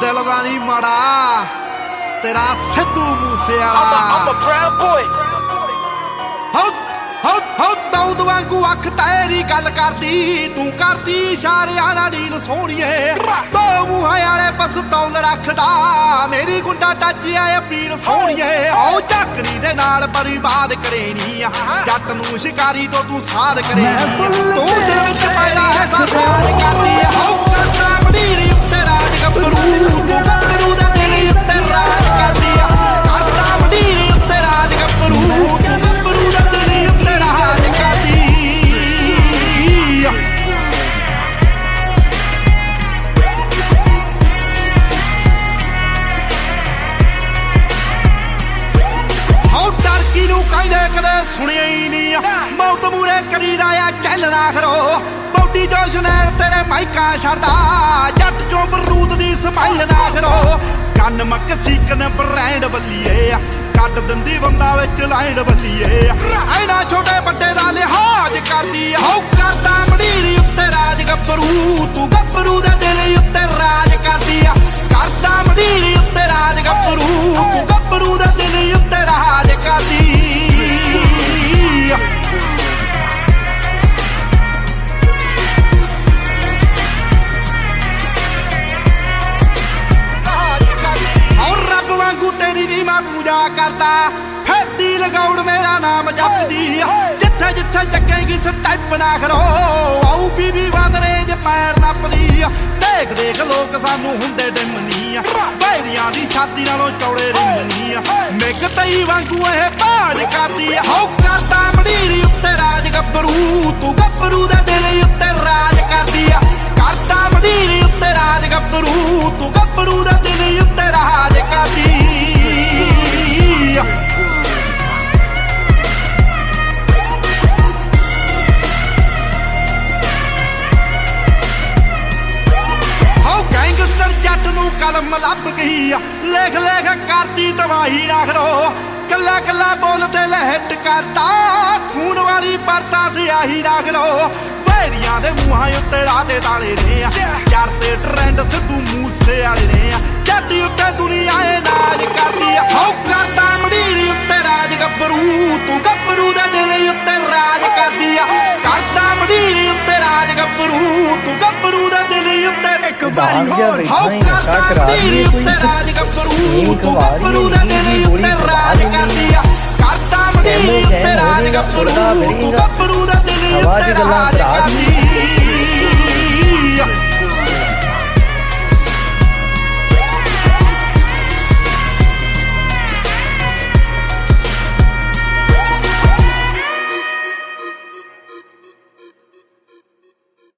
ਦਿਲ ਦਾ ਨਹੀਂ ਮਾੜਾ। ਤੇਰਾ ਸਿੱਧੂ ਮੂਸੇ ਵਾਲਾ a proud boy. ਹਉ ਹਉ ਹਉ ਦੌਦ ਵਾਂਗੂ ਅੱਖ ਤੇਰੀ ਗੱਲ ਕਰਦੀ। ਤੂੰ ਕਰਦੀ ਇਸ਼ਾਰਿਆਂ ਨਾਲ ਨੀਲ ਸੋਹਣੀਏ। ਦੋ ਮੂੰਹਾਂ ਵਾਲੇ ਪਸਤੌਲ ਰੱਖਦਾ। ਮੇਰੀ ਗੁੰਡਾ ਟੱਚ ਆਏ ਅਪੀਲ ਸੋਹਣੀਏ। ਆਓ ਝਾਕਣੀ ਦੇ ਨਾਲ ਬਰਬਾਦ ਕਰੇਨੀ ਆ ਜੱਟ ਨੂੰ ਸ਼ਿਕਾਰੀ ਤੋਂ ਤੂੰ ਸਾਧ ਕਰੇਨੀ ਤੂੰ ਦਿਲ ਵਿੱਚ ਪੈਦਾ ਐਸਾ ਕਰਦੀ ਟਰਕੀ ਕਹਿੰਦੇ ਕਦੇ ਸੁਣਿਆ ਹੀ ਨਹੀਂ ਮੌਤ ਮੂਰੇ ਕਰੀ ਰਾਇਆ ਚੱਲਣਾ ਖਰੋ ਬੌਡੀ ਜੋਸ਼ ਨੇ ਤੇਰੇ ਮਾਈਕਾ ਛੱਡਦਾ। ਜੱਟ ਚੋਂ ਬਰੂਦ ਦੀ ਸਮਾਈਲ ਨਾ ਖਰੋ ਕੰਨ ਮੱਕ ਸੀਕਨ ਬ੍ਰਾਂਡ ਬੱਲੀਏ ਆ। ਦਿੰਦੀ ਬੰਦਾ ਵਿੱਚ ਲਾਈਨ ਬੱਲੀਏ ਐਨਾ ਛੋਟੇ ਵੱਡੇ ਦਾ ਲਿਹਾਜ਼ ਕਰਦੀ ਆ। ਹਉ ਕਰਦਾ ਮੜੀਰੀ ਉੱਤੇ ਰਾਜ ਗੱਭਰੂ। ਤੂੰ ਗੱਭਰੂ ਦੇ ਦਿਲ ਉੱਤੇ ਰਾਜ ਕਰਦੀ ਆ। ਪੂਜਾ ਕਰਦਾ ਫੇਤੀ ਲਗਾਉਣ ਮੇਰਾ ਨਾਮ ਜਪਦੀ। ਜਿੱਥੇ ਜਿੱਥੇ ਚੱਕੇਗੀ ਸਟੈਪ ਨਾ ਕਰੋ। ਆਉ ਬੀਬੀ ਵਾਦਰੇ ਜੇ ਪੈਰ ਨੱਪਦੀ ਆ ਦੇਖ ਦੇਖ ਲੋਕ ਸਾਨੂੰ ਹੁੰਦੇ ਡਿਮਨੀ ਆ ਬੈਰੀਆਂ ਦੀ ਛਾਤੀ ਨਾਲੋਂ ਚੌੜੇ ਰਿੰਮਨੀ ਆ ਮਿੱਕ ਤਈ ਵਾਂਗੂ ਇਹ ਬਾਜ ਕਰਦੀ ਆ ਹਉ ਕਰਦਾ ਕਲਮ ਲੱਭ ਗਈ ਆ। ਲੇਖ ਲੇਖ ਕਰਦੀ ਤਬਾਹੀ ਨਾ ਕਰੋ ਕੱਲਾ ਕੱਲਾ ਬੋਲ ਤੇ ਲਹਿਟ ਕਰਤਾ ਖੂਨ ਵਾਲੀ ਪਰਤਾ ਸਿਆਹੀ ਰੱਖ ਕਰੋ ਵੈਰੀਆਂ ਦੇ ਮੂੰਹਾਂ ਉੱਤੇ ਰਾਦੇ ਤਾਲੇ ਨੇ ਯਾਰ ਤੇ ਟ੍ਰੈਂਡ ਸਿੱਧੂ ਮੂਸੇ ਵਾਲੇ ਨੇ ਜੱਟ ਉੱਤੇ ਦੁਨੀਆ ਏ ਨਾਜ ਕਰਦੀ ਬਾਹਰ ਹੋਰ ਬੈਠਾ ਹੀ ਨਸ਼ਾ ਕਰਾ ਦਈਏ ਕੋਈ ਤੂੰ ਖਵਾ ਦਈਏ, ਦਿਲ ਗੋਲੀ ਖਵਾ ਰਾਜ ਦਈਏ। ਮੜੀਰੀ ਤੈਨੂੰ ਉੱਤੇ ਰਾਜ। ਗੱਭਰੂ ਦੇ ਦਿਲ ਆਵਾਜ਼ ਉੱਤੇ ਗੱਲਾਂ ਰਾਜ ਭਰਾ ਦੀ। ਕਰਦੀ